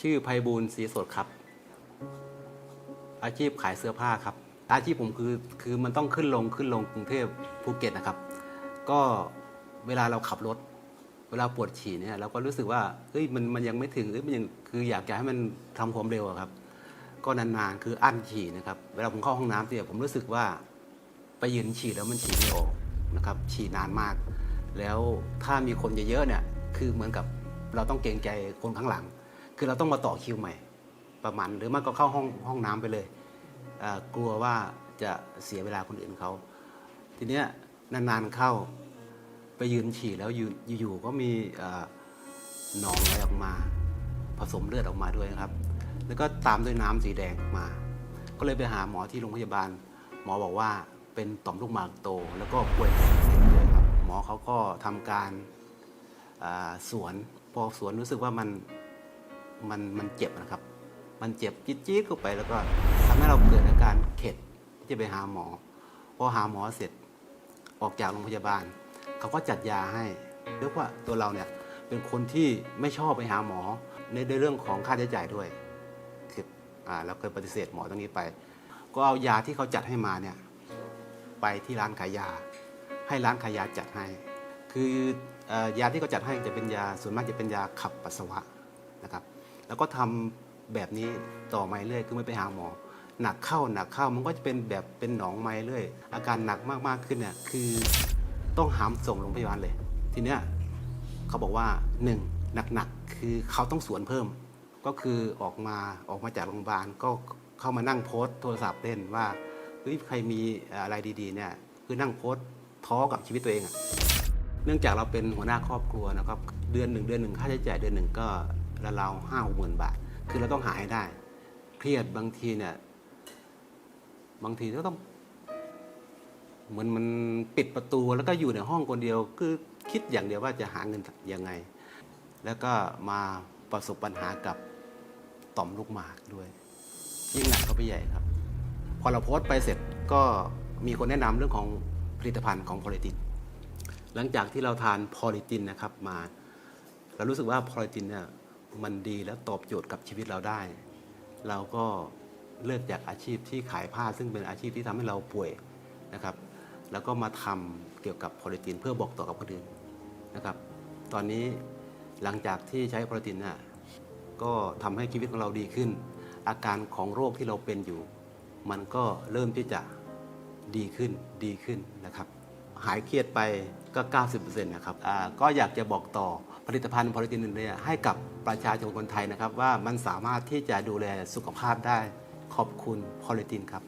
ชื่อไพบูลย์ศรีสดครับ อาชีพขายเสื้อผ้าครับ อาชีพผมคือคือมันต้องขึ้นลงขึ้นลงกรุงเทพภูเก็ตนะครับ ก็เวลาเราขับรถ เวลาปวดฉี่เนี่ยเราก็รู้สึกว่าเอ้ยมันมันยังไม่ถึงเอ้ยมันยังคืออยากจะให้มันทำความเร็วครับ ก็นานๆคืออั้นฉี่นะครับ เวลาผมเข้าห้องน้ำเนี่ยผมรู้สึกว่าไปยืนฉี่แล้วมันฉี่ไม่ออกนะครับฉี่นานมาก แล้วถ้ามีคนเยอะๆเนี่ยคือเหมือนกับเราต้องเกรงใจคนข้างหลัง คือเราต้องมาต่อคิวใหม่ประมาณหรือมันก็เข้าห้องห้องน้ำไปเลยกลัวว่าจะเสียเวลาคนอื่นเขา ทีเนี้ยนานๆเข้าไปยืนฉี่แล้วอยู่อยู่ๆก็มีหนองไหลออกมา ผสมเลือดออกมาด้วยนะครับ แล้วก็ตามด้วยน้ำสีแดงออกมา ก็เลยไปหาหมอที่โรงพยาบาล หมอบอกว่าเป็นต่อมลูกหมากโต แล้วก็ป่วยเป็นเส้นเลยครับหมอเขาก็ทำการสวนพอสวนรู้สึกว่ามัน มันมันเจ็บนะครับ มันเจ็บจี๊ดๆเข้าไปแล้วก็ทำให้เราเกิดอาการเข็ดที่จะไปหาหมอพอหาหมอเสร็จออกจากโรงพยาบาล เขาก็จัดยาให้เรียกว่าตัวเราเนี่ยเป็นคนที่ไม่ชอบไปหาหมอในเรื่องของค่าใช้จ่ายด้วยคืออ่าเราเคยปฏิเสธหมอตรงนี้ไป ก็เอายาที่เขาจัดให้มาเนี่ยไปที่ร้านขายยา ให้ร้านขายยาจัดให้ คืออยาที่เขาจัดให้จะเป็นยาส่วนมากจะเป็นยาขับปัสสาวะนะครับ แล้วก็ทำแบบนี้ต่อมาเรื่อยคือไม่ไปหาหมอ หนักเข้าหนักเข้ามันก็จะเป็นแบบเป็นหนองไม้เรื่อยอาการหนักมากๆขึ้นเนี่ยคือต้องหามส่งโรงพยาบาลเลย ทีเนี้ยเขาบอกว่าหนึ่งหนักๆคือเขาต้องสวนเพิ่ม ก็คือออกมาออกมาจากโรงพยาบาลก็เข้ามานั่งโพสต์โทรศัพท์เล่นว่าเฮ้ยใครมีอะไรดีๆเนี่ยคือนั่งโพสต์ท้อกับชีวิตตัวเองอะเนื่องจากเราเป็นหัวหน้าครอบครัวนะครับ เดือนหนึ่งเดือนหนึ่งค่าใช้จ่ายเดือนหนึ่งก็ ละราวห้าหกหมื่นบาท คือเราต้องหาให้ได้ เครียดบางทีเนี่ย บางทีก็ต้อง เหมือนมันปิดประตูแล้วก็อยู่ในห้องคนเดียว คือคิดอย่างเดียวว่าจะหาเงินยังไง แล้วก็มาประสบปัญหากับต่อมลูกหมากด้วย ยิ่งหนักเข้าไปใหญ่ครับ พอเราโพสต์ไปเสร็จก็มีคนแนะนำเรื่องของผลิตภัณฑ์ของพอลิติน หลังจากที่เราทานพอลิตินนะครับมา เรารู้สึกว่าพอลิตินเนี่ย มันดีและตอบโจทย์กับชีวิตเราได้ เราก็เลิกจากอาชีพที่ขายผ้าซึ่งเป็นอาชีพที่ทำให้เราป่วยนะครับ แล้วก็มาทำเกี่ยวกับพลิตินเพื่อบอกต่อกับคนอื่นนะครับ ตอนนี้หลังจากที่ใช้พลิตินน่ะก็ทำให้ชีวิตของเราดีขึ้น อาการของโรคที่เราเป็นอยู่ มันก็เริ่มที่จะดีขึ้นดีขึ้นนะครับ หายเครียดไป ก็ 90%นะครับอ่าก็อยากจะบอกต่อผลิตภัณฑ์พอลิตินเนี่ยให้กับประชาชนคนไทยนะครับ ว่ามันสามารถที่จะดูแลสุขภาพได้ขอบคุณพอลิตินครับ